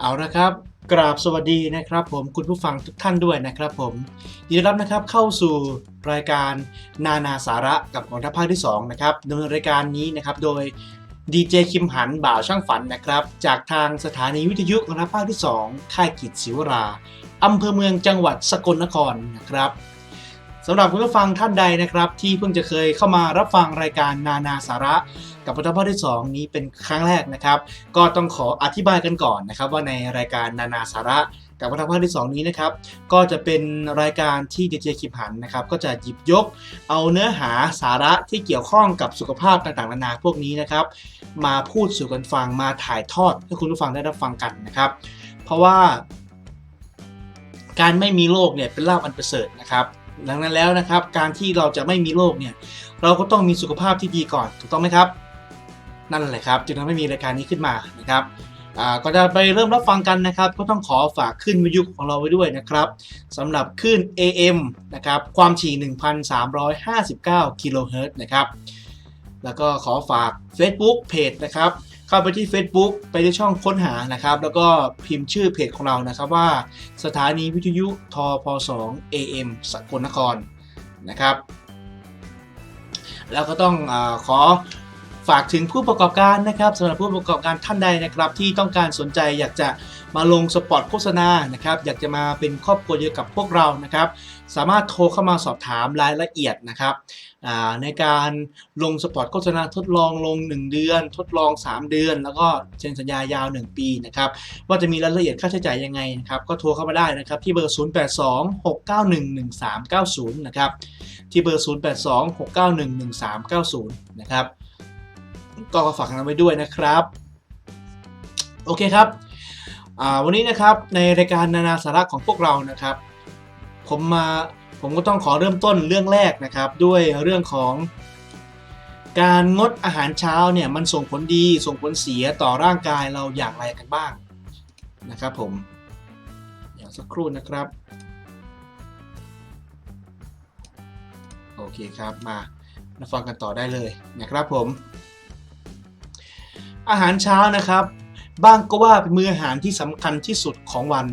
เอาละครับ กราบสวัสดีนะครับ ผมคุณผู้ฟังทุกท่านด้วยนะครับ ผมยินดีรับนะครับเข้าสู่รายการนานาสาระกับกองทัพภาคที่2นะครับดำเนินรายการนี้นะครับโดยดีเจคิมหันบ่าวช่างฝันนะครับ จากทางสถานีวิทยุกองทัพภาคที่ 2 ค่ายกิจศิวราอำเภอเมืองจังหวัดสกลนครนะครับ สำหรับคุณผู้ฟังท่านใดนะครับ ที่เพิ่งจะเคยเข้ามารับฟังรายการนานาสาระ กับกองทัพภาคที่2นี้เป็นครั้งแรกนะครับ ก็ต้องขออธิบายกันก่อนนะครับ ว่าในรายการนานาสาระกับวัฒนธรรมที่ 2 นี้นะครับ ก็จะเป็นรายการที่ดีเจคิมหันนะครับ ก็จะหยิบยกเอาเนื้อหาสาระที่เกี่ยวข้องกับสุขภาพต่างๆนานาพวกนี้นะครับ มาพูดสู่กันฟังมาถ่ายทอดให้คุณผู้ฟังได้รับฟังกันนะครับ เพราะว่า การไม่มีโรคเนี่ยเป็นลาภอันประเสริฐนะครับ ดังนั้นแล้วนะครับ การที่เราจะไม่มีโรคเนี่ย เราก็ต้องมีสุขภาพที่ดีก่อน ถูกต้องไหมครับ นั่นแหละครับจึงทำให้มีรายการนี้ขึ้นมานะครับก็จะไปเริ่มรับฟังกันนะครับ ก็ต้องขอฝากขึ้นวิทยุของเราไว้ด้วยนะครับสำหรับขึ้น AM นะครับ ความถี่ 1,359 กิโลเฮิรตซ์นะครับ แล้วก็ขอฝาก Facebook เพจนะครับ เข้าไปที่ Facebook ไปที่ช่องค้นหานะครับ แล้วก็พิมพ์ชื่อเพจของเรานะครับว่าสถานีวิทยุทพ2 AM สกลนครนะครับ แล้วก็ต้องอขอ ฝากถึงผู้ประกอบการนะครับสำหรับผู้ประกอบการท่านใดนะครับ ที่ต้องการสนใจอยากจะมาลงสปอตโฆษณานะครับอยากจะมาเป็นครอบครัวเดียวกับพวกเรานะครับสามารถโทรเข้ามาสอบถามรายละเอียดนะครับในการลงสปอตโฆษณาทดลองลง 1 เดือน ทดลอง 3 เดือน แล้วก็เซ็นสัญญายาว 1 ปีนะครับว่าจะมีรายละเอียดค่าใช้จ่ายยังไงนะครับก็โทรเข้ามาได้นะครับที่เบอร์ 0826911390 นะครับที่เบอร์ 0826911390 นะครับ ก็ฝากกันไว้ด้วยนะครับ โอเคครับวันนี้นะครับในรายการนานาสาระของพวกเรานะครับ ผมมาผมก็ต้องขอเริ่มต้นเรื่องแรกนะครับ ด้วยเรื่องของ การงดอาหารเช้าเนี่ยมันส่งผลดีส่งผลเสียต่อร่างกายเราอย่างไรกันบ้างนะครับ ผมอย่างสักครู่นะครับ โอเคครับมามาฟังกันต่อได้เลยนะครับผม อาหารเช้านะครับบางก็ว่าเป็นมื้ออาหารที่สำคัญที่สุดของวัน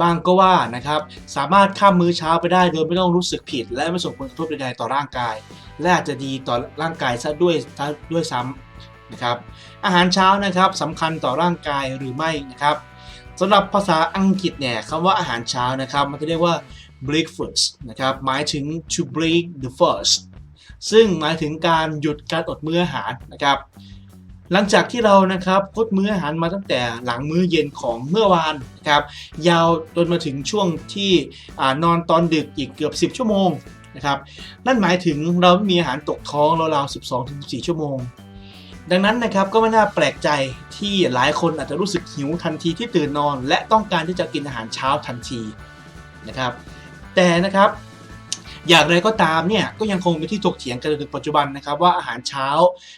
บางก็ว่านะครับ สามารถข้ามมื้อเช้าไปได้โดยไม่ต้องรู้สึกผิด และไม่ส่งผลกระทบใดๆต่อร่างกาย และอาจจะดีต่อร่างกายซะด้วยซะด้วยซ้ำนะครับอาหารเช้านะครับสำคัญต่อร่างกายหรือไม่นะครับสำหรับภาษาอังกฤษเนี่ยคำว่าอาหารเช้านะครับมันจะเรียกว่า breakfast นะครับหมายถึง to break the fast ซึ่งหมายถึงการหยุดการอดมื้ออาหารนะครับ หลังจากที่เรานะครับงดมื้ออาหารมาตั้งแต่หลังมื้อเย็นของเมื่อวานนะครับยาวจนมาถึงช่วงที่อนอนตอนดึกอีกเกือบ 10 ชั่วโมงนะครับนั่นหมายถึงเราไม่มีอาหารตกท้องราวๆ12-14 ชั่วโมง ดังนั้นนะครับก็ไม่น่าแปลกใจที่หลายคนอาจจะรู้สึกหิวทันทีที่ตื่นนอน และต้องการที่จะกินอาหารเช้าทันทีนะครับแต่นะครับ อย่างไรก็ตามเนี่ยก็ยังคงเป็นที่ถกเถียงกันจนถึงปัจจุบันนะครับว่าอาหารเช้า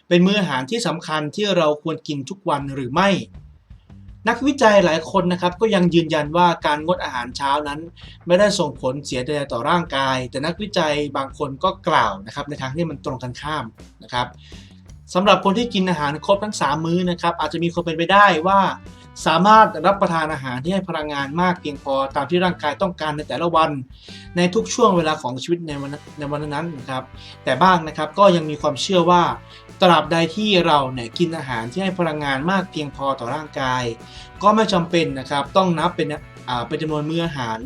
เป็นมื้ออาหารที่สำคัญที่เราควรกินทุกวันหรือไม่ นักวิจัยหลายคนนะครับก็ยังยืนยันว่าการงดอาหารเช้านั้น ไม่ได้ส่งผลเสียใดต่อร่างกาย แต่นักวิจัยบางคนก็กล่าวนะครับในทางที่มันตรงกันข้ามนะครับสำหรับคนที่กินอาหารครบทั้ง 3 มื้อนะครับอาจจะมีความเป็นไปได้ว่า สามารถรับประทานอาหารที่ให้พลังงานมากเพียงพอตามที่ร่างกายต้องการในแต่ละวัน ในทุกช่วงเวลาของชีวิตในวันในวันนั้นนะครับ แต่บ้างนะครับก็ยังมีความเชื่อว่าตราบใดที่เราเนี่ยกินอาหารที่ให้พลังงานมากเพียงพอต่อร่างกาย ก็ไม่จำเป็นนะครับต้องนับเป็นอ่าเป็นจำนวนมื้ออาหาร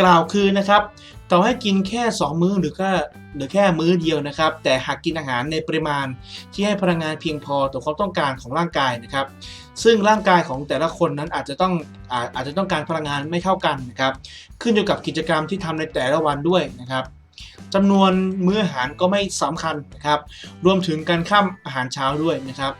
กล่าวคือนะครับ ต่อให้กินแค่ 2 มื้อหรือก็หรือแค่มื้อเดียวนะครับ แต่หากกินอาหารในปริมาณที่ให้พลังงานเพียงพอต่อความต้องการของร่างกายนะครับ ซึ่งร่างกายของแต่ละคนนั้นอาจจะต้องอาอาจจะต้องการพลังงานไม่เท่ากันนะครับ ขึ้นอยู่กับกิจกรรมที่ทำในแต่ละวันด้วยนะครับจำนวนมื้ออาหารก็ไม่สำคัญนะครับ รวมถึงการข้ามอาหารเช้าด้วยนะครับ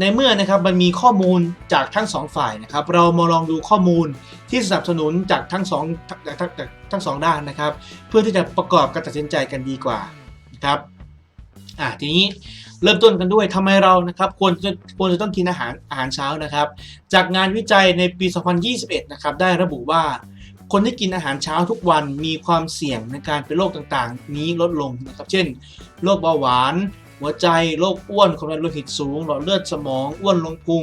ในเมื่อนะครับมันมีข้อมูลจากทั้งสองฝ่ายนะครับ เรามาลองดูข้อมูลที่สนับสนุนจากทั้งสองจากทั้งทั้งสองด้านนะครับ เพื่อที่จะประกอบการตัดสินใจกันดีกว่านะครับอ่าทีนี้เริ่มต้นกันด้วยทำไมเรานะครับควรจะควรจะต้องกินอาหารอาหารเช้านะครับ จากงานวิจัยในปี 2021 นะครับได้ระบุว่าคนที่กินอาหารเช้าทุกวันมีความเสี่ยงในการเป็นโรคต่างๆ นี้ลดลงนะครับ เช่น โรคเบาหวาน หัวใจโรคอ้วนความดันโลหิตสูง หลอดเลือดสมองอ้วนลงพุง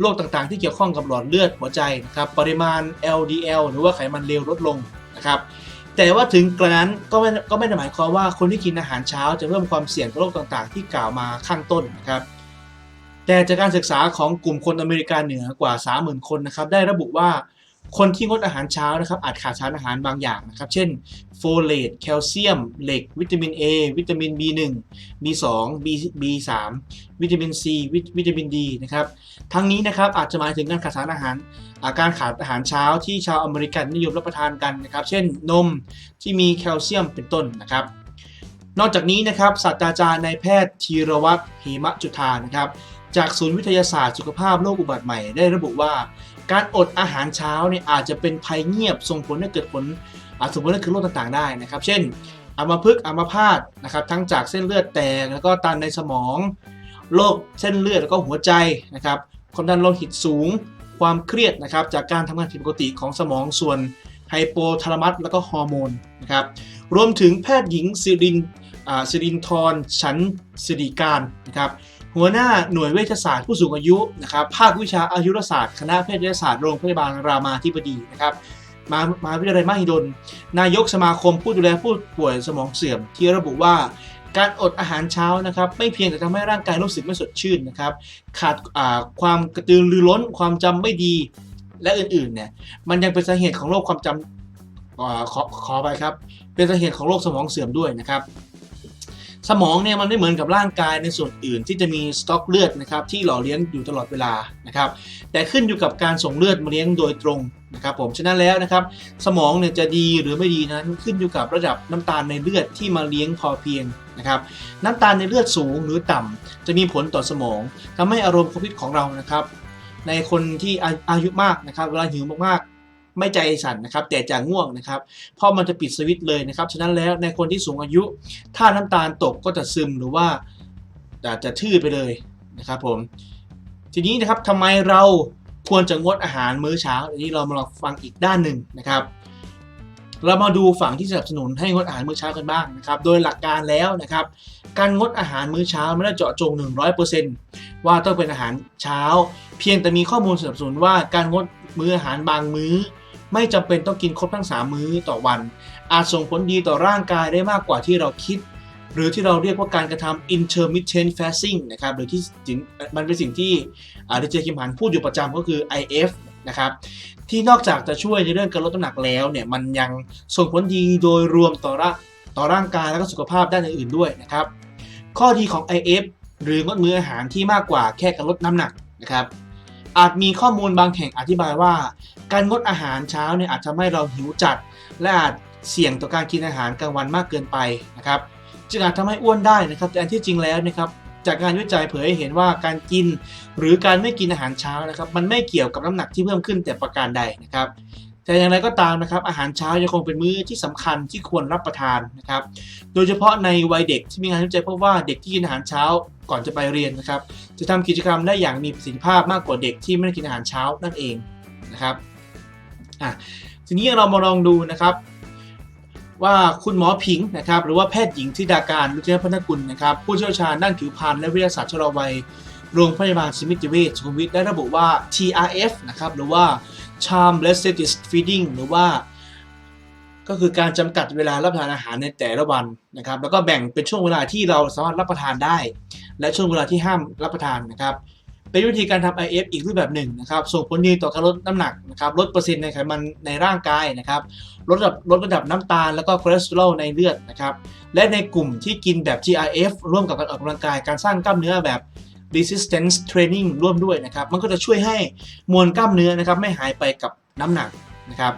โรคต่างๆ ที่เกี่ยวข้องกับหลอดเลือดหัวใจนะครับปริมาณ LDL หรือว่าไขมันเลวลดลงนะครับแต่ว่าถึงกระนั้นก็ไม่ก็ไม่ได้หมายความว่าคนที่กินอาหารเช้าจะเพิ่มความเสี่ยงโรคต่างๆ ที่กล่าวมาข้างต้นนะครับแต่จากการศึกษาของกลุ่มคนอเมริกาเหนือกว่า 30,000 คนนะครับได้ระบุว่า คนที่งดอาหารเช้านะครับอาจขาดสารอาหารบางอย่างนะครับ เช่นโฟเลตแคลเซียม เหล็ก วิตามิน A วิตามิน B1 B2 B B3 วิตามิน C วิวิตามิน D นะครับ ทั้งนี้นะครับอาจจะหมายถึงการขาดสารอาหารอาการขาดอาหารเช้าที่ชาวอเมริกันนิยมรับประทานกันนะครับ เช่นนมที่มีแคลเซียมเป็นต้นนะครับนอกจากนี้นะครับศาสตราจารย์นายแพทย์ธีรวัตรเหมจุธานะครับ จากศูนย์วิทยาศาสตร์สุขภาพโรคอุบัติใหม่ได้ระบุว่า การอดอาหารเช้าเนี่ยอาจจะเป็นภัยเงียบส่งผลให้เกิดผลอาส่งผลให้เกิดโรคต่างๆได้นะครับ เช่นอัมพฤกษ์อัมพาตนะครับทั้งจากเส้นเลือดแตกแล้วก็ตันในสมองโรคเส้นเลือดแล้วก็หัวใจนะครับความดันโลหิตสูง ความเครียดนะครับจากการทำงานผิดปกติของสมองส่วนไฮโปทาลามัสแล้วก็ฮอร์โมนนะครับรวมถึงแพทย์หญิงสิริน สิรินทรฉันสิริการนะครับหัวหน้าหน่วยเวชศาสตร์ผู้สูงอายุนะครับภาควิชาอายุรศาสตร์ คณะแพทยศาสตร์โรงพยาบาลรามาธิบดีนะครับมามาวิทยาลัยมหิดล นายกสมาคมผู้ดูแลผู้ป่วยสมองเสื่อม ที่ระบุว่าการอดอาหารเช้านะครับไม่เพียงแต่ทำให้ร่างกายรู้สึกไม่สดชื่นนะครับขาดาความกระตือรือร้นความจำไม่ดีและอื่นๆเนี่ยมันยังเป็นสาเหตุของโรคความจำอ่าขอขอไปครับ เป็นสาเหตุของโรคสมองเสื่อมด้วยนะครับ สมองเนี่ยมันไม่เหมือนกับร่างกายในส่วนอื่น ที่จะมีสต็อกเลือดนะครับที่หล่อเลี้ยงอยู่ตลอดเวลานะครับแต่ขึ้นอยู่กับการส่งเลือดมาเลี้ยงโดยตรงนะครับผมฉะนั้นแล้วนะครับสมองเนี่ยจะดีหรือไม่ดีนั้นขึ้นอยู่กับระดับน้ำตาลในเลือดที่มาเลี้ยงพอเพียงนะครับน้ำตาลในเลือดสูงหรือต่ำจะมีผลต่อสมองทำให้อารมณ์ความคิดของเรานะครับในคนที่อายุมากนะครับเวลาหิวมากๆ ไม่ใจสั่นนะครับ แต่จะง่วงนะครับ เพราะมันจะปิดสวิตช์เลยนะครับ ฉะนั้นแล้วในคนที่สูงอายุ ถ้าน้ำตาลตกก็จะซึมหรือว่าอาจจะทื่อไปเลยนะครับผม ทีนี้นะครับทำไมเราควรจะงดอาหารมื้อเช้าอันนี้เรามาลองฟังอีกด้านหนึ่งนะครับ เรามาดูฝั่งที่สนับสนุนให้งดอาหารมื้อเช้ากันบ้างนะครับ โดยหลักการแล้วนะครับ การงดอาหารมื้อเช้าไม่ได้เจาะจง 100%ว่าต้องเป็นอาหารเช้า เพียงแต่มีข้อมูลสนับสนุนว่าการงดมื้ออาหารบางมื้อ ไม่จำเป็นต้องกินครบทั้ง 3 มื้อต่อวัน อาจส่งผลดีต่อร่างกายได้มากกว่าที่เราคิด หรือที่เราเรียกว่าการกระทำ intermittent fasting นะครับหรือที่จริงมันเป็นสิ่งที่อาดีเจคิมหันพูดอยู่ประจำก็คือ IF นะครับที่นอกจากจะช่วยในเรื่องการลดน้ำหนักแล้วเนี่ยมันยังส่งผลดีโดยรวมต่อร่างต่อร่างกายและก็สุขภาพด้านอื่นๆด้วยนะครับข้อดีของ IF หรืองดมื้ออาหารที่มากกว่าแค่การลดน้ำหนักนะครับ อาจมีข้อมูลบางแห่งอธิบายว่า การงดอาหารเช้าเนี่ยอาจทำให้เราหิวจัด และอาจเสี่ยงต่อการกินอาหารกลางวันมากเกินไปนะครับจึงอาจทำให้อ้วนได้นะครับ แต่อันที่จริงแล้วนะครับจากการวิจัยเผยให้เห็นว่าการกินหรือการไม่กินอาหารเช้านะครับ มันไม่เกี่ยวกับน้ำหนักที่เพิ่มขึ้นแต่ประการใดนะครับ แต่อย่างไรก็ตามนะครับ อาหารเช้ายังคงเป็นมื้อที่สำคัญที่ควรรับประทานนะครับ โดยเฉพาะในวัยเด็กที่มีงานวิจัยพบว่าเด็กที่กินอาหารเช้าก่อนจะไปเรียนนะครับ จะทำกิจกรรมได้อย่างมีประสิทธิภาพมากกว่าเด็กที่ไม่ได้กินอาหารเช้านั่นเองนะครับอะทีนี้เรามาลองดูนะครับ ว่าคุณหมอผิงนะครับหรือว่าแพทย์หญิงธิดาการลุจนพัฒนกุลนะครับ ผู้เชี่ยวชาญด้านผิวพรรณและวิทยาศาสตร์ชะลอวัยโรงพยาบาลสมิติเวชสุขุมวิทได้ระบุว่า TRF นะครับหรือว่า Charm Restricted Feeding หรือว่า ก็คือการจำกัดเวลารับประทานอาหารในแต่ละวันนะครับ แล้วก็แบ่งเป็นช่วงเวลาที่เราสามารถรับประทานได้ และช่วงเวลาที่ห้ามรับประทานนะครับ เป็นวิธีการทำ IF อีกรูปแบบหนึ่งนะครับ ส่งผลดีต่อการลดน้ำหนักนะครับ ลดเปอร์เซ็นต์ในไขมันในร่างกายนะครับ ลดระดับลดระดับน้ำตาล แล้วก็คอเลสเตอรอลในเลือดนะครับ และในกลุ่มที่กินแบบ GRF ร่วมกับการออกกำลังกาย การสร้างกล้ามเนื้อแบบ resistance training ร่วมด้วยนะครับ มันก็จะช่วยให้มวลกล้ามเนื้อนะครับไม่หายไปกับน้ำหนักนะครับ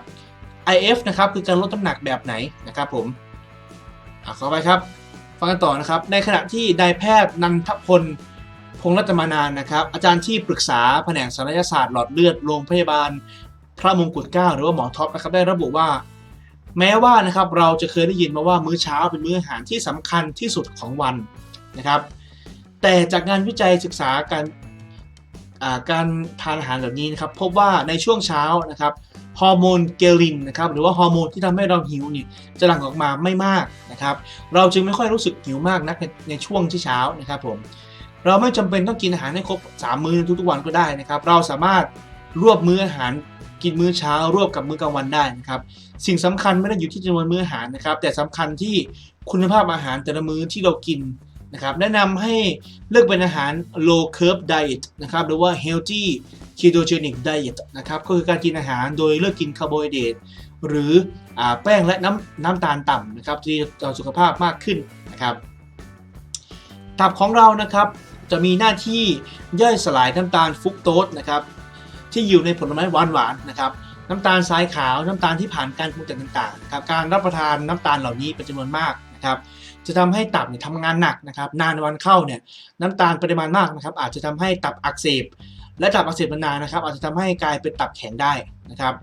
IF นะครับคือการลดน้ำหนักแบบไหนนะครับผมอะขอไปครับ ฟังกันต่อนะครับ ในขณะที่นายแพทย์นันทพลพงรัตมานานนะครับ อาจารย์ที่ปรึกษาแผนกศัลยศาสตร์หลอดเลือดโรงพยาบาล พระมงกุฎเกล้าหรือว่าหมอท็อปนะครับได้ระบุว่า แม้ว่านะครับเราจะเคยได้ยินมาว่ามื้อเช้าเป็นมื้ออาหารที่สำคัญที่สุดของวันนะครับ แต่จากงานวิจัยศึกษาการการทานอาหารแบบนี้นะครับพบว่าในช่วงเช้านะครับฮอร์โมนเกลินนะครับหรือว่าฮอร์โมนที่ทำให้เราหิวนี่จะหลั่งออกมาไม่มากนะครับเราจึงไม่ค่อยรู้สึกหิวมากนักในในช่วงที่เช้านะครับผมเราไม่จำเป็นต้องกินอาหารให้ครบ 3 มื้อทุกๆวันก็ได้นะครับเราสามารถรวบมื้ออาหารกินมื้อเช้ารวบกับมื้อกลางวันได้นะครับสิ่งสำคัญไม่ได้อยู่ที่จำนวนมื้ออาหารนะครับแต่สำคัญที่คุณภาพอาหารแต่ละมื้อที่เรากิน นะครับแนะนำให้เลือกเป็นอาหาร low carb diet นะครับหรือว่า healthy ketogenic diet นะครับก็คือการกินอาหารโดยเลือกกินคาร์โบไฮเดรตหรืออแป้งและน้ำน้ำตาลต่ำนะครับที่ต่อสุขภาพมากขึ้นนะครับตับของเรานะครับจะมีหน้าที่ย่อยสลายน้ำตาลฟุกโตสนะครับที่อยู่ในผลไม้หวานหวานๆนะครับน้ำตาลทรายขาวน้ำตาลที่ผ่านการปรุงแต่งต่างๆนะครับการรับประทานน้ำตาลเหล่านี้เป็นจำนวนมากนะครับ จะทำให้ตับเนี่ยทำงานหนักนะครับนานวันเข้าเนี่ยน้ำตาลปริมาณมากนะครับอาจจะทำให้ตับอักเสบและตับอักเสบนานนะครับ อาจจะทำให้กลายเป็นตับแข็งได้นะครับ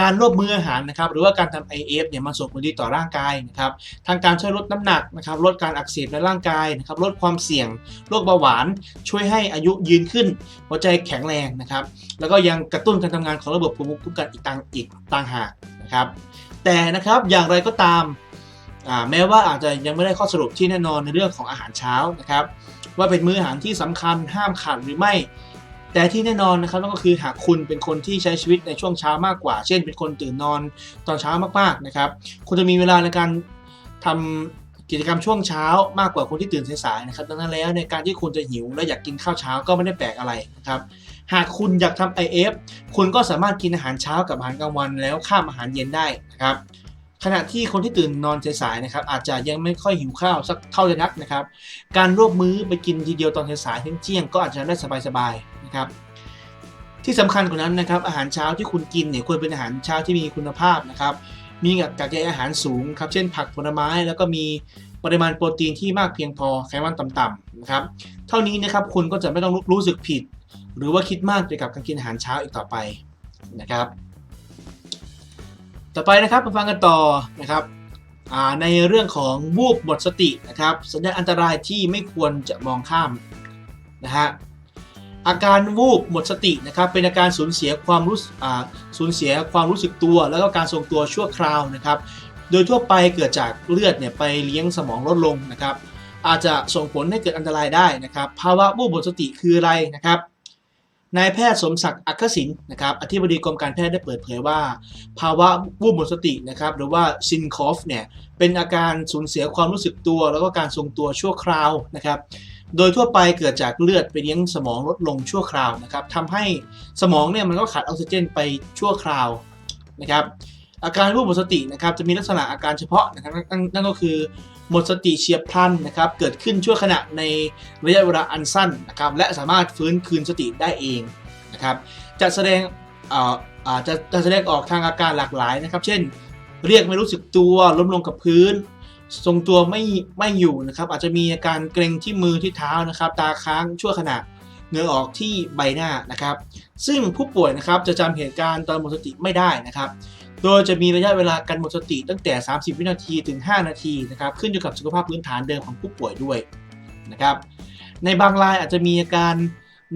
การรวบมืออาหารนะครับหรือว่าการทำ IF เนี่ยมันส่งผลดีต่อร่างกายนะครับทางการช่วยลดน้ำหนักนะครับลดการอักเสบในร่างกายนะครับลดความเสี่ยงโรคเบาหวาน ช่วยให้อายุยืนขึ้น หัวใจแข็งแรงนะครับแล้วก็ยังกระตุ้นการทำงานของระบบภูมิคุ้มกันอีกต่างอีกต่างหากนะครับแต่นะครับอย่างไรก็ตาม แม้ว่าอาจจะยังไม่ได้ข้อสรุปที่แน่นอนในเรื่องของอาหารเช้านะครับว่าเป็นมื้ออาหารที่สำคัญห้ามขาดหรือไม่ แต่ที่แน่นอนนะครับนั่นก็คือหากคุณเป็นคนที่ใช้ชีวิตในช่วงเช้ามากกว่า เช่น เป็นคนตื่นนอนตอนเช้ามากๆนะครับคุณจะมีเวลาในการทำกิจกรรมช่วงเช้ามากกว่าคนที่ตื่นสายๆนะครับดังนั้นแล้วในการที่คุณจะหิวและอยากกินข้าวเช้าก็ไม่ได้แปลกอะไรนะครับหากคุณอยากทำ IF คุณก็สามารถกินอาหารเช้ากับอาหารกลางวันแล้วข้ามอาหารเย็นได้นะครับ ขณะที่คนที่ตื่นนอนสายๆนะครับอาจจะยังไม่ค่อยหิวข้าวสักเท่าไหร่นักนะครับ การรวบมื้อไปกินทีเดียวตอนสายๆเที่ยงๆก็อาจจะได้สบายๆนะครับที่สำคัญกว่านั้นนะครับอาหารเช้าที่คุณกินเนี่ยควรเป็นอาหารเช้าที่มีคุณภาพนะครับมีกากใยอาหารสูงครับเช่นผักผลไม้แล้วก็มีปริมาณโปรตีนที่มากเพียงพอไขมันต่ำๆนะครับเท่านี้นะครับคุณก็จะไม่ต้องรู้สึกผิด หรือว่าคิดมากเกี่ยวกับการกินอาหารเช้าอีกต่อไปนะครับ ต่อไปนะครับมาฟังกันต่อนะครับในเรื่องของวูบหมดสตินะครับสัญญาณอันตรายที่ไม่ควรจะมองข้ามนะฮะอาการวูบหมดสตินะครับเป็นอาการสูญเสียความรู้สึกสูญเสียความรู้สึกตัว แล้วก็การทรงตัวชั่วคราวนะครับ โดยทั่วไปเกิดจากเลือดเนี่ยไปเลี้ยงสมองลดลงนะครับ อาจจะส่งผลให้เกิดอันตรายได้นะครับ ภาวะวูบหมดสติคืออะไรนะครับ นายแพทย์สมศักดิ์อัคคศินนะครับอธิบดีกรมการแพทย์ได้เปิดเผยว่า ภาวะวูบหมดสตินะครับหรือว่าซินคอฟเนี่ยเป็นอาการสูญเสียความรู้สึกตัว แล้วก็การทรงตัวชั่วคราวนะครับโดยทั่วไปเกิดจากเลือดไปเลี้ยงสมองลดลงชั่วคราวนะครับทำให้สมองเนี่ยมันก็ขาดออกซิเจนไปชั่วคราวนะครับอาการวูบหมดสตินะครับจะมีลักษณะอาการเฉพาะนะครับนั่นนั่นก็คือ หมดสติเฉียบพลันนะครับเกิดขึ้นชั่วขณะในระยะเวลาอันสั้นนะครับและสามารถฟื้นคืนสติได้เองนะครับจะแสดงจะจะแสดงออกทางอาการหลากหลายนะครับ เช่น เรียกไม่รู้สึกตัวล้มลงกับพื้น ทรงตัวไม่ไม่อยู่นะครับ อาจจะมีอาการเกร็งที่มือที่เท้านะครับ ตาค้างชั่วขณะเงือออกที่ใบหน้านะครับ ซึ่งผู้ป่วยนะครับจะจำเหตุการณ์ตอนหมดสติไม่ได้นะครับ โดยจะมีระยะเวลาการหมดสติตั้งแต่ 30 วินาทีถึง 5 นาทีนะครับขึ้นอยู่กับสุขภาพพื้นฐานเดิมของผู้ป่วยด้วยนะครับในบางรายอาจจะมีอาการ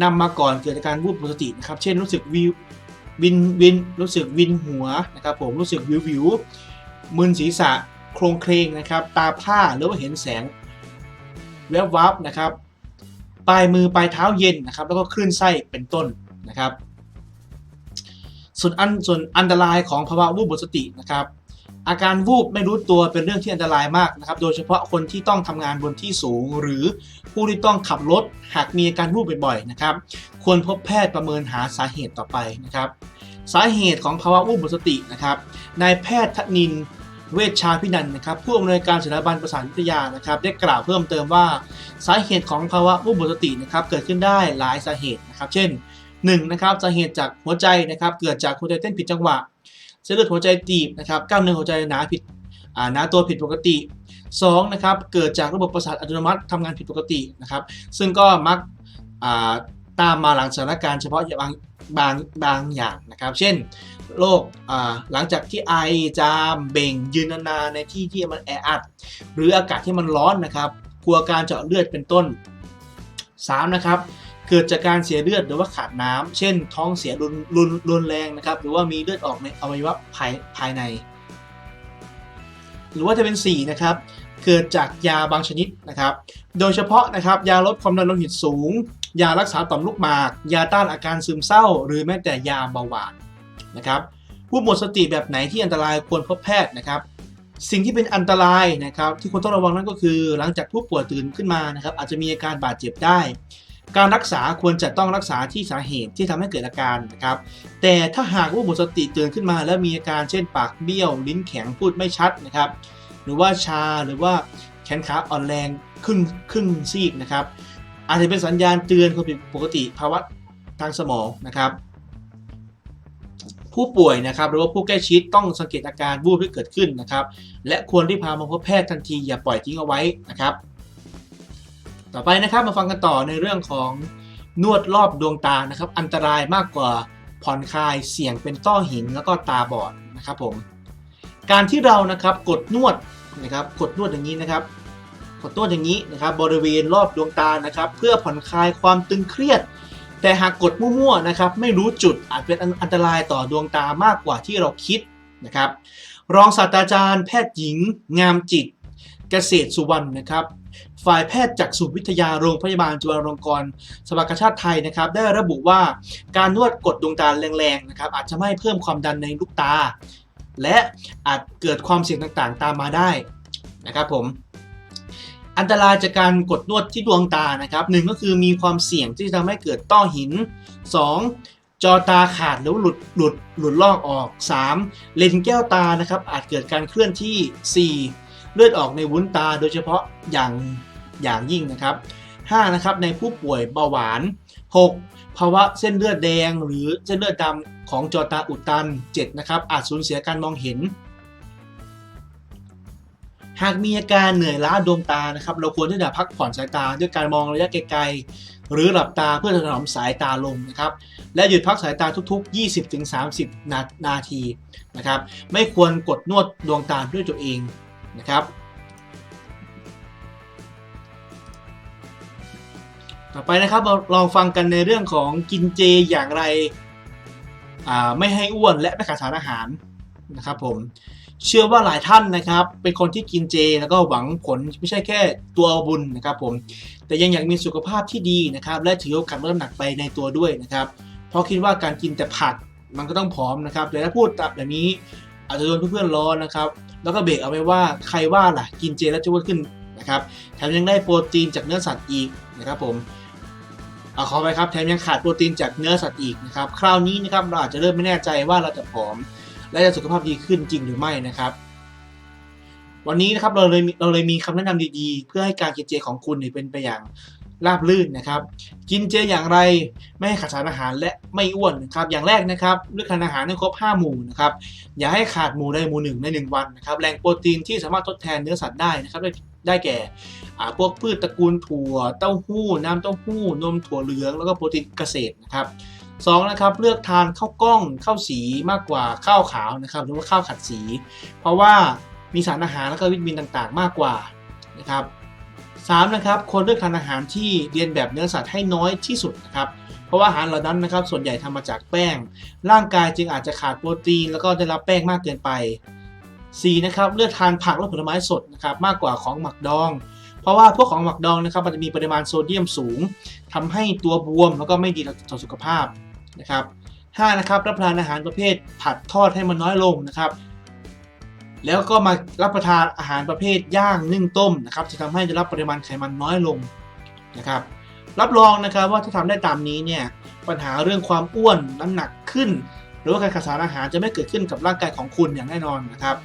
นำมาก่อนเกิดอาการวูบหมดสตินะครับเช่นรู้สึกวิววินวินรู้สึกวินหัวนะครับผมรู้สึกวิววิวมึนศีรษะโครงเครงนะครับตาผ้าหรือว่าเห็นแสงแวบวับนะครับปลายมือปลายเท้าเย็นนะครับแล้วก็คลื่นไส้เป็นต้นนะครับ ส่วนอันส่วนอันตรายของภาวะวูบหมดสตินะครับ อาการวูบไม่รู้ตัวเป็นเรื่องที่อันตรายมากนะครับ โดยเฉพาะคนที่ต้องทำงานบนที่สูง หรือผู้ที่ต้องขับรถหากมีอาการวูบบ่อยๆนะครับ ควรพบแพทย์ประเมินหาสาเหตุต่อไปนะครับ สาเหตุของภาวะวูบหมดสตินะครับนายแพทย์ธนินเวชชาพินันนะครับผู้อำนวยการสถาบันประสานวิทยานะครับ ได้กล่าวเพิ่มเติมว่า สาเหตุของภาวะวูบหมดสตินะครับเกิดขึ้นได้หลายสาเหตุนะครับ เช่น 1. นะครับสาเหตุจากหัวใจนะครับเกิดจากหัวใจเต้นผิดจังหวะเส้นเลือดหัวใจตีบนะครับกล้ามเนื้อหัวใจหนาผิดหนาตัวผิดปกติ 2. นะครับเกิดจากระบบประสาทอัตโนมัติทำงานผิดปกตินะครับ ซึ่งก็มักตามมาหลังสถานการณ์เฉพาะบางบางบางอย่างนะครับ เช่นโรคหลังจากที่ไอจามเบ่งยืนนานๆในที่ที่มันแออัด หรืออากาศที่มันร้อนนะครับกลัวการเจาะเลือดเป็นต้น 3. นะครับ เกิดจากการเสียเลือดหรือว่าขาดน้ำเช่น ท้องเสียรุนรุนรุนแรงนะครับ หรือว่ามีเลือดออกในอวัยวะภายภายใน หรือว่าจะเป็น4นะครับเเกิดจากยาบางชนิดนะครับ โดยเฉพาะนะครับยาลดความดันโลหิตสูง ยารักษาต่อมลูกหมาก ยาต้านอาการซึมเศร้า หรือแม้แต่ยาเบาหวานนะครับผู้หมดสติแบบไหนที่อันตรายควรพบแพทย์นะครับ สิ่งที่เป็นอันตรายนะครับ ที่ควรต้องระวังนั่นก็คือ หลังจากผู้ป่วยตื่นขึ้นมานะครับ อาจจะมีอาการบาดเจ็บได้ การรักษาควรจะต้องรักษาที่สาเหตุที่ทำให้เกิดอาการนะครับ แต่ถ้าหากว่าหมดสติตื่นขึ้นมา แล้วมีอาการเช่นปากเบี้ยว ลิ้นแข็งพูดไม่ชัดนะครับ หรือว่าชาหรือว่าแขนขาอ่อนแรงครึ่งครึ่งซีกนะครับ อาจจะเป็นสัญญาณเตือนความผิดปกติภาวะทางสมองนะครับผู้ป่วยนะครับหรือว่าผู้ใกล้ชิดต้องสังเกตอาการวูบที่เกิดขึ้นนะครับ และควรรีบพามาพบแพทย์ทันทีอย่าปล่อยทิ้งเอาไว้นะครับ ต่อไปนะครับมาฟังกันต่อในเรื่องของนวดรอบดวงตานะครับ อันตรายมากกว่าผ่อนคลายเสี่ยงเป็นต้อหินแล้วก็ตาบอดนะครับผมการที่เรานะครับกดนวดนะครับกดนวดอย่างนี้นะครับ กดนวดอย่างนี้นะครับ บริเวณรอบดวงตานะครับ เพื่อผ่อนคลายความตึงเครียด แต่หากกดมั่วๆนะครับ ไม่รู้จุดอาจเป็นอันตรายต่อดวงตามากกว่าที่เราคิดนะครับ รองศาสตราจารย์แพทย์หญิง งามจิต เกษตรสุวรรณนะครับ ฝ่ายแพทย์จากศูนย์วิทยาโรงพยาบาลจุฬาลงกรณ์สภากาชาติไทยนะครับ ได้ระบุว่าการนวดกดดวงตาแรงๆนะครับอาจจะไม่เพิ่มความดันในลูกตา และอาจเกิดความเสี่ยงต่างๆ ตามมาได้นะครับผมอันตรายจากการกดนวดที่ดวงตานะครับหนึ่งก็คือมีความเสี่ยงที่จะทำให้เกิดต้อหิน 2. จอตาขาดหรือหลุดหลุดหลุดลอกออก 3. เลนแก้วตานะครับอาจเกิดการเคลื่อนที่ 4. เลือดออกในวุ้นตาโดยเฉพาะอย่างอย่างยิ่งนะครับ 5. นะครับในผู้ป่วยเบาหวาน 6. ภาวะเส้นเลือดแดงหรือเส้นเลือดดำของจอตาอุดตัน 7. นะครับอาจสูญเสียการมองเห็น หากมีอาการเหนื่อยล้าดวงตานะครับเราควรที่จะพักผ่อนสายตาด้วยการมองระยะไกลๆหรือหลับตาเพื่อถนอมสายตาลงนะครับและหยุดพักสายตาทุก ๆ 20-30 นานาทีนะครับไม่ควรกดนวดดวงตาด้วยตัวเอง นะครับ ต่อไปนะครับเราลองฟังกันในเรื่องของกินเจอย่างไรไม่ให้อ้วนและไม่ขาดสารอาหารนะครับผมเชื่อว่าหลายท่านนะครับ เป็นคนที่กินเจแล้วก็หวังผลไม่ใช่แค่ตัวบุญนะครับผมแต่ยังอยากมีสุขภาพที่ดีนะครับ และถือโอกาสลดน้ำหนักไปในตัวด้วยนะครับ เพราะคิดว่าการกินแต่ผักมันก็ต้องผอมนะครับแต่ถ้าพูดแบบนี้ อาจจะโดนเพื่อนๆล้อนะครับ แล้วก็เบรกเอาไว้ว่าใครว่าล่ะกินเจแล้วจะอ้วนขึ้นนะครับแถมยังได้โปรตีนจากเนื้อสัตว์อีกนะครับผมเอาขอไปครับแถมยังขาดโปรตีนจากเนื้อสัตว์อีกนะครับคราวนี้นะครับเราอาจจะเริ่มไม่แน่ใจว่าเราจะผอม และจะสุขภาพดีขึ้นจริงหรือไม่นะครับ วันนี้นะครับเราเลยเราเลยมีคำแนะนำดีๆ เพื่อให้การกินเจของคุณเป็นไปอย่าง ราบรื่นนะครับ กินเจอย่างไรไม่ให้ขาดสารอาหารและไม่อ้วนนะครับ อย่างแรกนะครับเลือกทานอาหารให้ครบ 5 หมู่นะครับ อย่าให้ขาดหมู่ใดหมู่หนึ่งใน 1 วันนะครับ แหล่งโปรตีนที่สามารถทดแทนเนื้อสัตว์ได้นะครับ ได้ไดแก่พวกพืชตระกูลถั่ว เต้าหู้ น้ำเต้าหู้ นมถั่วเหลือง แล้วก็โปรตีนเกษตรนะครับสองนะครับเลือกทานข้าวกล้องข้าวสีมากกว่าข้าวขาวนะครับหรือว่าข้าวขัดสี เพราะว่ามีสารอาหารและก็วิตามินต่างๆ มากกว่านะครับ สามนะครับควรเลือกทานอาหารที่เรียนแบบเนื้อสัตว์ให้น้อยที่สุดนะครับเพราะว่าอาหารเหล่านั้นนะครับส่วนใหญ่ทำมาจากแป้ง ร่างกายจึงอาจจะขาดโปรตีน แล้วก็ได้รับแป้งมากเกินไป 4. นะครับเลือกทานผักและผลไม้สดนะครับมากกว่าของหมักดอง เพราะว่าพวกของหมักดองนะครับมันจะมีปริมาณโซเดียมสูงทำให้ตัวบวมแล้วก็ไม่ดีต่อสุขภาพนะครับ5นะครับรับประทานอาหารประเภทผัดทอดให้มันน้อยลงนะครับ แล้วก็มารับประทานอาหารประเภทย่างนึ่งต้มนะครับ จะทำให้ได้รับปริมาณไขมันน้อยลงนะครับ รับรองนะครับว่าถ้าทำได้ตามนี้เนี่ยปัญหาเรื่องความอ้วนน้ำหนักขึ้น หรือว่าการขาดสารอาหารจะไม่เกิดขึ้นกับร่างกายของคุณอย่างแน่นอนนะครับ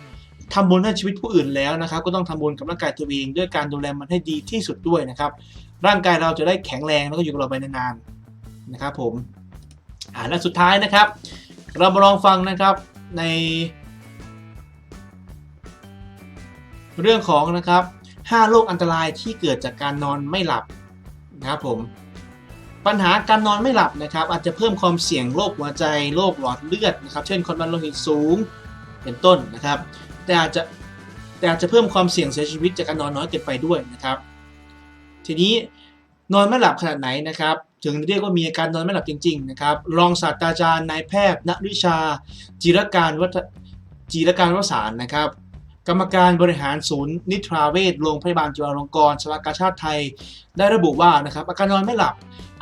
ทำบุญให้ชีวิตผู้อื่นแล้วนะครับ ก็ต้องทำบุญกับร่างกายตัวเองด้วยการดูแลมันให้ดีที่สุดด้วยนะครับ ร่างกายเราจะได้แข็งแรงแล้วก็อยู่กับเราไปนานๆนะครับ ผมอ่าและสุดท้ายนะครับ เรามาลองฟังนะครับใน เรื่องของนะครับ 5 โรคอันตรายที่เกิดจากการนอนไม่หลับนะครับผมปัญหาการนอนไม่หลับนะครับอาจจะเพิ่มความเสี่ยงโรคหัวใจโรคหลอดเลือดนะครับเช่นความดันโลหิตสูงเป็นต้นนะครับ แต่อาจจะแต่อาจจะเพิ่มความเสี่ยงเสียชีวิตจากการนอนน้อยเกินไปด้วยนะครับ ทีนี้นอนไม่หลับขนาดไหนนะครับ ถึงเรียกว่ามีอาการนอนไม่หลับจริงๆนะครับรองศาสตราจารย์นายแพทย์ณวิชา จิรการวัฒจิรการวสารนะครับ กรรมการบริหารศูนย์นิทราเวชโรงพยาบาลจุฬาลงกรณ์สภากาชาติไทย ได้ระบุว่านะครับอาการนอนไม่หลับ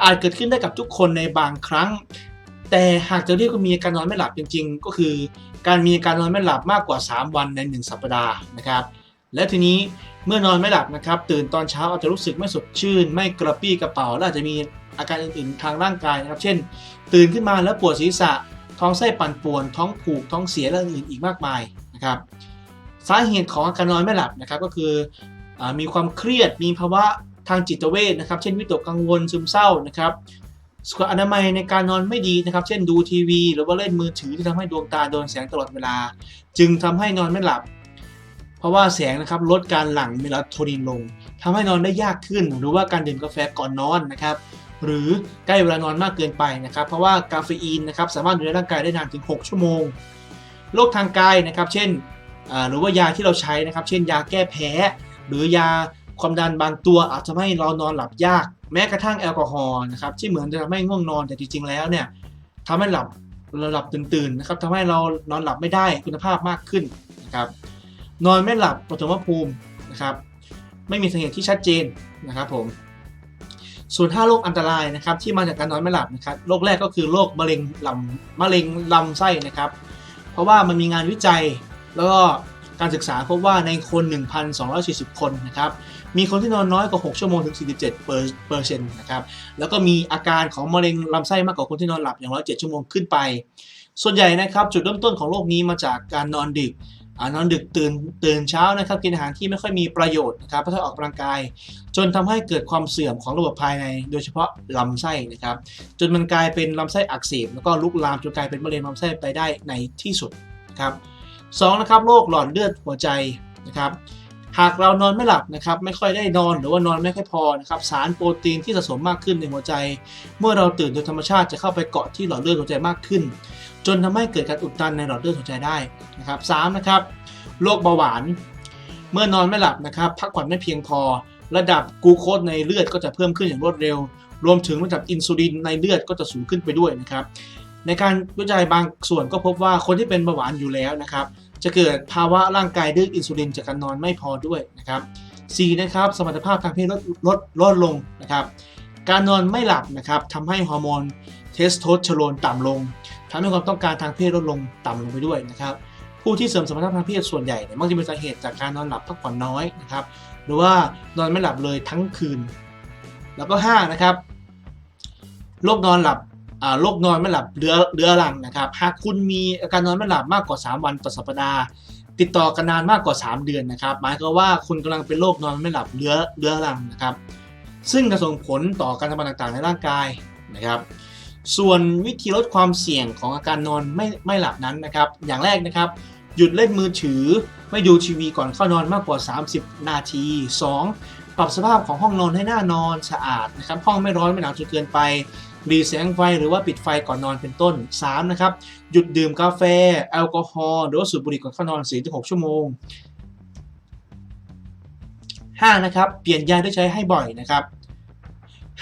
อาจเกิดขึ้นได้กับทุกคนในบางครั้ง แต่หากจะเรียกว่ามีอาการนอนไม่หลับจริง ๆ ก็คือ การมีอาการนอนไม่หลับมากกว่า 3 วันใน 1 สัปดาห์นะครับและทีนี้เมื่อนอนไม่หลับนะครับตื่นตอนเช้าอาจจะรู้สึกไม่สดชื่น ไม่กระปรี้กระเป๋าและอาจจะมีอาการอื่นๆทางร่างกายนะครับ เช่น ตื่นขึ้นมาแล้วปวดศีรษะ ท้องไส้ปั่นป่วน ท้องผูกท้องเสียและอื่นๆอีกมากมายนะครับ สาเหตุของอาการนอนไม่หลับนะครับก็คืออมีความเครียดมีภาวะทางจิตเวชนะครับ เช่นวิตกกังวลซึมเศร้านะครับสุขอนามัยในการนอนไม่ดีนะครับ เช่นดูทีวี หรือว่าเล่นมือถือที่ทำให้ดวงตาโดนแสงตลอดเวลา จึงทำให้นอนไม่หลับ เพราะว่าแสงนะครับลดการหลั่งเมลาโทนินลงทำให้นอนได้ยากขึ้น หรือว่าการดื่มกาแฟก่อนนอนนะครับ หรือใกล้เวลานอนมากเกินไปนะครับ เพราะว่ากาเฟอีนนะครับสามารถอยู่ในร่างกายได้นานถึง 6 ชั่วโมงโรคทางกายนะครับ เช่น หรือว่ายาที่เราใช้นะครับ เช่นยาแก้แพ้ หรือยาความดันบางตัวอาจจะทำให้เรานอนหลับยาก แม้กระทั่งแอลกอฮอล์นะครับที่เหมือนจะทำให้ง่วงนอนแต่จริงๆแล้วเนี่ยทำให้หลับเราหลับตื่นๆนะครับทำให้เรานอนหลับไม่ได้คุณภาพมากขึ้นนะครับนอนไม่หลับปฐมภูมินะครับไม่มีสาเหตุที่ชัดเจนนะครับผมส่วน5โรคอันตรายนะครับที่มาจากการนอนไม่หลับนะครับโรคแรกก็คือโรคมะเร็งลำมะเร็งลำไส้นะครับ เพราะว่ามันมีงานวิจัย แล้วก็การศึกษาพบว่าในคน 1,240 คนนะครับ มีคนที่นอนน้อยกว่า 6 ชั่วโมงถึง 47เปอร์เซ็นต์นะครับ แล้วก็มีอาการของมะเร็งลำไส้มากกว่าคนที่นอนหลับอย่างน้อย7ชั่วโมงขึ้นไป ส่วนใหญ่นะครับ จุดเริ่มต้นของโรคนี้มาจากการนอนดึกอนอนดึกตื่นตื่นเช้านะครับ กินอาหารที่ไม่ค่อยมีประโยชน์นะครับไม่ค่อยออกกำลังกาย จนทำให้เกิดความเสื่อมของระบบภายใน โดยเฉพาะลำไส้นะครับ จนมันกลายเป็นลำไส้อักเสบแล้วก็ลุกลามจนกลายเป็นมะเร็งลำไส้ไปได้ในที่สุดนะครับ สองนะครับโรคหลอดเลือดหัวใจนะครับหากเรานอนไม่หลับนะครับไม่ค่อยได้นอนหรือว่านอนไม่ค่อยพอนะครับสารโปรตีนที่สะสมมากขึ้นในหัวใจ เมื่อเราตื่นโดยธรรมชาติจะเข้าไปเกาะที่หลอดเลือดหัวใจมากขึ้น จนทำให้เกิดการอุดตันในหลอดเลือดหัวใจได้นะครับสามนะครับโรคเบาหวาน เมื่อนอนไม่หลับนะครับพักผ่อนไม่เพียงพอ ระดับกลูโคสในเลือดก็จะเพิ่มขึ้นอย่างรวดเร็ว รวมถึงระดับอินซูลินในเลือดก็จะสูงขึ้นไปด้วยนะครับ ในการวิจัยบางส่วนก็พบว่าคนที่เป็นเบาหวานอยู่แล้วนะครับ จะเกิดภาวะร่างกายดื้ออินซูลินจากการนอนไม่พอด้วยนะครับ4นะครับสมรรถภาพทางเพศลดลดลดลงนะครับ การนอนไม่หลับนะครับทำให้ฮอร์โมนเทสโทสเตอโรนต่ำลงทำให้ความต้องการทางเพศลดลงต่ำลงไปด้วยนะครับผู้ที่เสริมสมรรถภาพทางเพศส่วนใหญ่เนี่ยมักจะเป็นสาเหตุจากการนอนหลับพักผ่อนน้อยนะครับ หรือว่านอนไม่หลับเลยทั้งคืน แล้วก็5นะครับโรคนอนหลับ โรคนอนไม่หลับเรื้อเรื้อรังนะครับ หากคุณมีอาการนอนไม่หลับมากกว่า 3 วันต่อสัปดาห์ ติดต่อกันนานมากกว่า 3 เดือนนะครับ หมายความว่าคุณกำลังเป็นโรคนอนไม่หลับเรื้อเรื้อรังนะครับ ซึ่งจะส่งผลต่อการทำงานต่างๆในร่างกายนะครับ ส่วนวิธีลดความเสี่ยงของอาการนอนไม่ไม่หลับนั้นนะครับ อย่างแรกนะครับ หยุดเล่นมือถือ ไม่ดูทีวีก่อนเข้านอนมากกว่า 30 นาที 2. ปรับสภาพของห้องนอนให้น่านอนสะอาดนะครับ ห้องไม่ร้อนไม่หนาวจนเกินไป หลีแสงไฟหรือว่าปิดไฟก่อนนอนเป็นต้น 3. นะครับหยุดดื่มกาแฟ แอลกอฮอล์หรือว่าสูบบุหรี่ก่อนเข้านอน 4-6 ชั่วโมง 5. นะครับเปลี่ยนยาที่ใช้ให้บ่อยนะครับ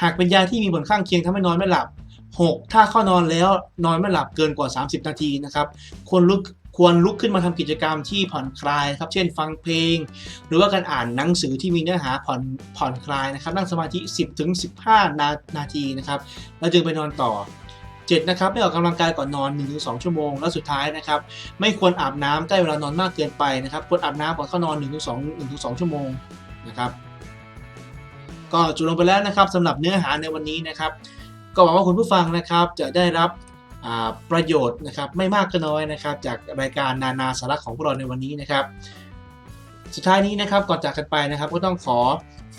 หากเป็นยาที่มีผลข้างเคียงทำให้นอนไม่หลับ 6. ถ้าเข้านอนแล้วนอนไม่หลับเกินกว่า 30 นาทีนะครับควรลุก ควรลุกขึ้นมาทำกิจกรรมที่ผ่อนคลายครับเช่น ฟังเพลง หรือว่าการอ่านหนังสือที่มีเนื้อหาผ่อนผ่อนคลายนะครับนั่งสมาธิ 10ถึง15 นานาทีนะครับแล้วจึงไปนอนต่อ 7. นะครับไม่ออกกำลังกายก่อนนอน 1-2 ชั่วโมง แล้วสุดท้ายนะครับไม่ควรอาบน้ำใกล้เวลานอนมากเกินไปนะครับควรอาบน้ำก่อนเข้านอน 1-2 1-2 ชั่วโมงนะครับก็จบลงไปแล้วนะครับสำหรับเนื้อหาในวันนี้นะครับ ก็หวังว่าคุณผู้ฟังนะครับจะได้รับ ประโยชน์นะครับไม่มากก็น้อยนะครับ จากรายการนานาสาระของพวกเราในวันนี้นะครับ สุดท้ายนี้นะครับก่อนจากกันไปนะครับ ก็ต้องขอ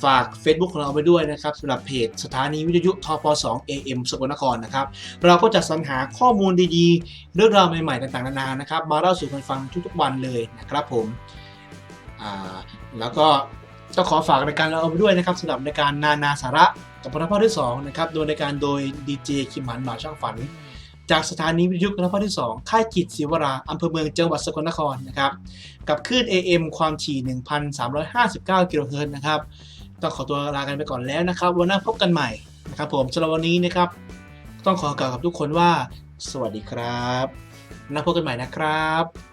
ฝาก Facebook ของเราไปด้วยนะครับสำหรับเพจสถานีวิทยุทพ2 AM สกลนครนะครับ เราก็จะสรรหาข้อมูลดีๆ เรื่องราวใหม่ๆ ต่างๆ นานานะครับ มาเล่าสู่กันฟังทุกๆวันเลยนะครับผมแล้วก็ต้องขอฝากรายการเราเอาไปด้วยนะครับสำหรับรายการนานาสาระกับพระพ่อที่2นะครับโดยรายการโดยดีเจคิมหันบ่าช่างฝัน จากสถานีวิทยุคระพที่ 2 ค่ายกิจศิวราอำเภอเมืองจังหวัดสกลนครนะครับกับคลื่น AM ความถี่ 1,359 กิโลเฮิรตซ์นะครับต้องขอตัวลากันไปก่อนแล้วนะครับ วันหน้าพบกันใหม่นะครับผมสำหรับวันนี้นะครับ ต้องขอกล่าวกับทุกคนว่า สวัสดีครับแล้วพบกันใหม่นะครับ